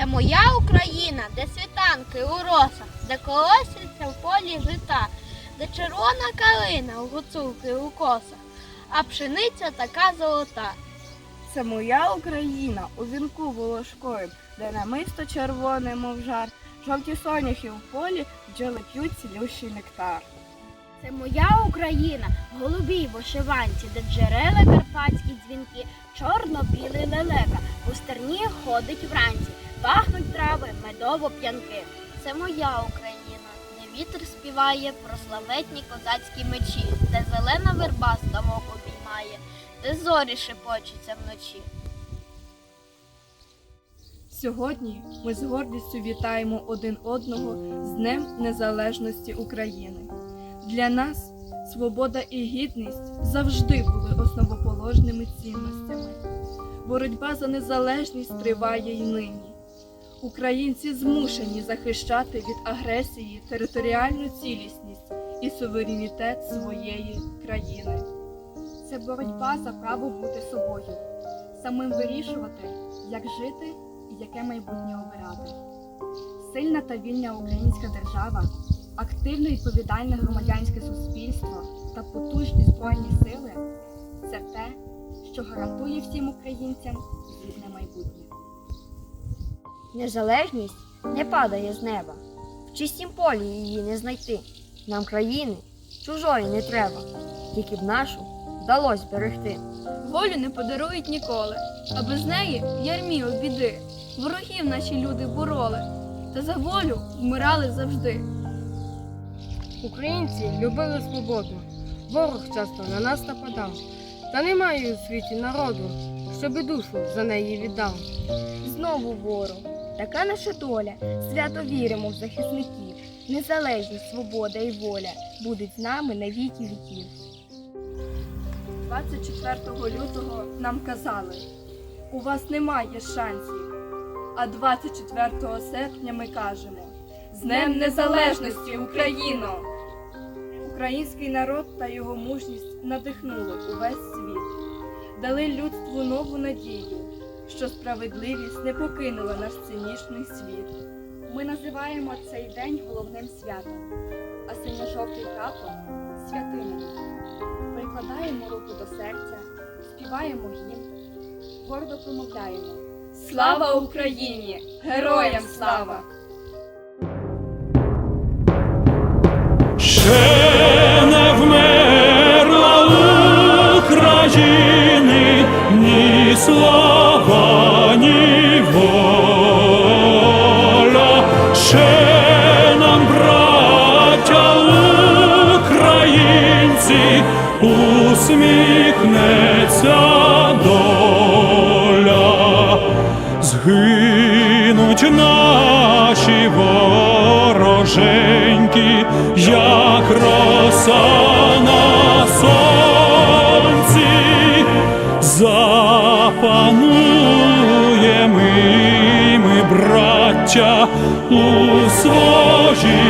Це моя Україна, де світанки у росах, де колосяться в полі жита, де червона калина у гуцулки у косах, а пшениця така золота. Це моя Україна у вінку волошкою, де намисто червоне, мов жар, жовті соняхи в полі, бджоли п'ють цілющий нектар. Це моя Україна в голубій вишиванці, де джерела карпатські дзвінки, чорно-білий лелека, у стерні ходить вранці, пахнуть трави, медово п'янки. Це моя Україна, де вітер співає про славетні козацькі мечі, де зелена верба ставок обіймає, де зорі шепочуться вночі. Сьогодні ми з гордістю вітаємо один одного з Днем Незалежності України. Для нас свобода і гідність завжди були основоположними цінностями. Боротьба за незалежність триває й нині. Українці змушені захищати від агресії територіальну цілісність і суверенітет своєї країни. Це боротьба за право бути собою, самим вирішувати, як жити і яке майбутнє обирати. Сильна та вільна українська держава, активне відповідальне громадянське суспільство та потужні збройні сили це те, що гарантує всім українцям гідне майбутнє. Незалежність не падає з неба. В чистім полі її не знайти. Нам країни чужої не треба, тільки б нашу вдалось берегти. Волю не подарують ніколи, а без неї ярміло біди. Ворогів наші люди бороли, та за волю вмирали завжди. Українці любили свободу. Ворог часто на нас нападав. Та немає у світі народу, щоби душу за неї віддав. Знову ворог. Така наша доля. Свято віримо в захисників. Незалежність, свобода і воля будуть з нами на віки віків. 24 лютого нам казали, у вас немає шансів. А 24 серпня ми кажемо з Днем Незалежності Україно! Український народ та його мужність надихнули увесь світ, дали людству нову надію, що справедливість не покинула наш цинічний світ. Ми називаємо цей день головним святом, а синьо-жовтий прапор святиною. Прикладаємо руку до серця, співаємо гімн, гордо промовляємо Слава Україні! Героям слава! Усміхнеться доля. Згинуть наші вороженьки, як роса на сонці, запануємо і ми, браття, у своїй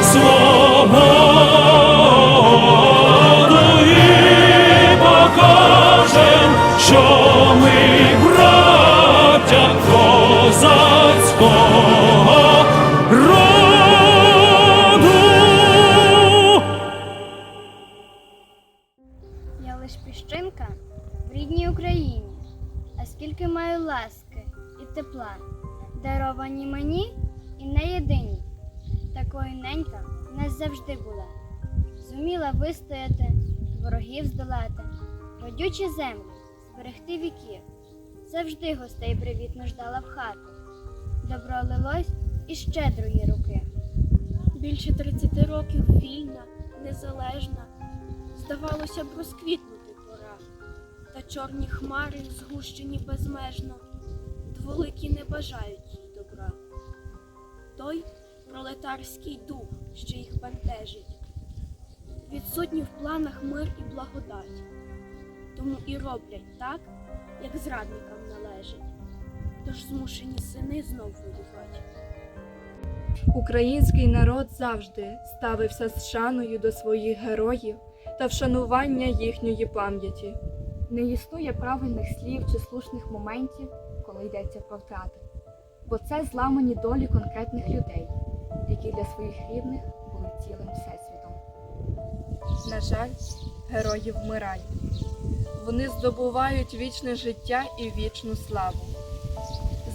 завжди була. Зуміла вистояти, ворогів здолати, родючі землі, зберегти віків. Завжди гостей привітно ждала в хату. Добро лилось із щедрої руки. Більше 30 років вільна, незалежна, здавалося б, розквітнути пора. Та чорні хмари згущені безмежно, дволикі не бажають їй добра. Той пролетарський дух, що їх бентежить, відсутні в планах мир і благодать, тому і роблять так, як зрадникам належить, тож змушені сини знов воювати. Український народ завжди ставився з шаною до своїх героїв та вшанування їхньої пам'яті. Не існує правильних слів чи слушних моментів, коли йдеться про втрати, бо це зламані долі конкретних людей, які для своїх рідних були цілим всесвітом. На жаль, герої вмирають. Вони здобувають вічне життя і вічну славу.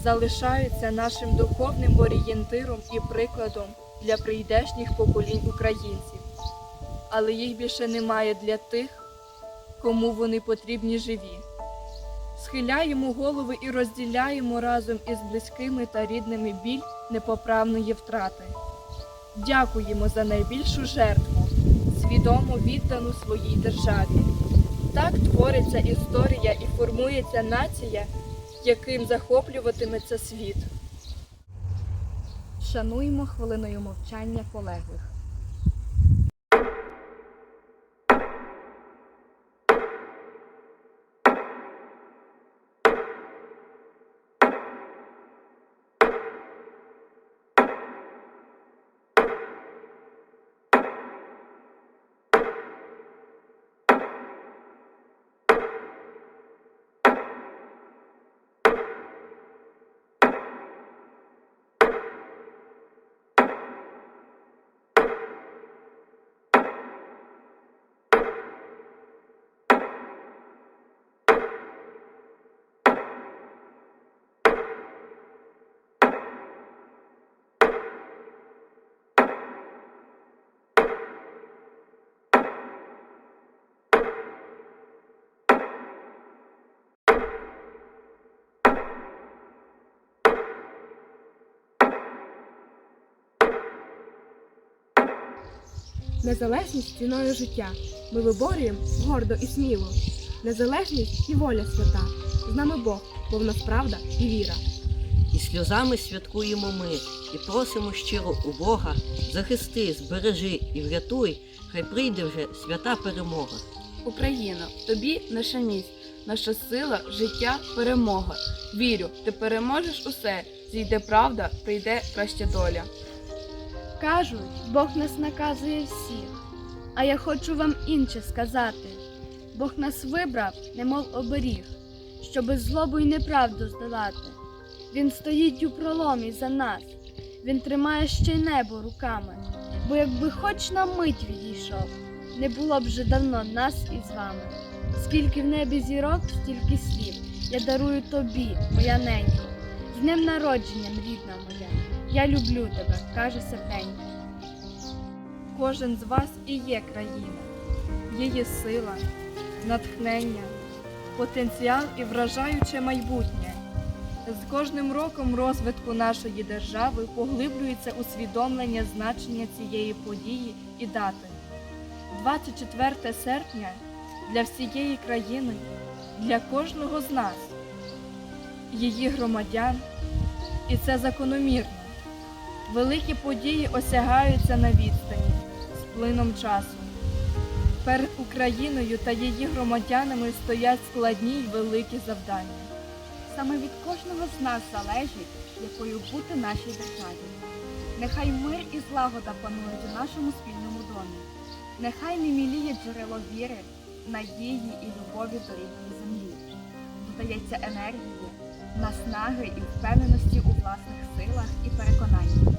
Залишаються нашим духовним орієнтиром і прикладом для прийдешніх поколінь українців. Але їх більше немає для тих, кому вони потрібні живі. Схиляємо голови і розділяємо разом із близькими та рідними біль непоправної втрати. Дякуємо за найбільшу жертву, свідомо віддану своїй державі. Так твориться історія і формується нація, яким захоплюватиметься світ. Шануємо хвилиною мовчання полеглих. Незалежність ціною життя. Ми виборюємо гордо і сміло. Незалежність і воля свята. З нами Бог, бо в нас правда і віра. І сльозами святкуємо ми, і просимо щиро у Бога, захисти, збережи і врятуй, хай прийде вже свята перемога. Україна, тобі наша міць, наша сила, життя, перемога. Вірю, ти переможеш усе. Зійде правда, прийде краща доля. Кажуть, Бог нас наказує всіх, а я хочу вам інше сказати. Бог нас вибрав, немов оберіг, щоби злобу й неправду здолати. Він стоїть у проломі за нас, він тримає ще й небо руками, бо якби хоч на мить відійшов, не було б вже давно нас із вами. Скільки в небі зірок, стільки слів. Я дарую тобі, моя ненько, з днем народженням, рідна моя. Я люблю тебе, каже серденько. Кожен з вас і є країна, її сила, натхнення, потенціал і вражаюче майбутнє. З кожним роком розвитку нашої держави поглиблюється усвідомлення значення цієї події і дати. 24 серпня для всієї країни, для кожного з нас, її громадян, і це закономірно. Великі події осягаються на відстані з плином часу. Перед Україною та її громадянами стоять складні й великі завдання. Саме від кожного з нас залежить, якою бути нашій державі. Нехай мир і злагода панують у нашому спільному домі. Нехай не міліє джерело віри, надії і любові до рідної землі. Додається енергії, наснаги і впевненості у власних силах і переконаннях.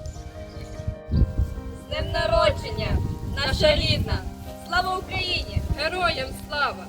З днем народження, наша рідна! Слава Україні! Героям слава!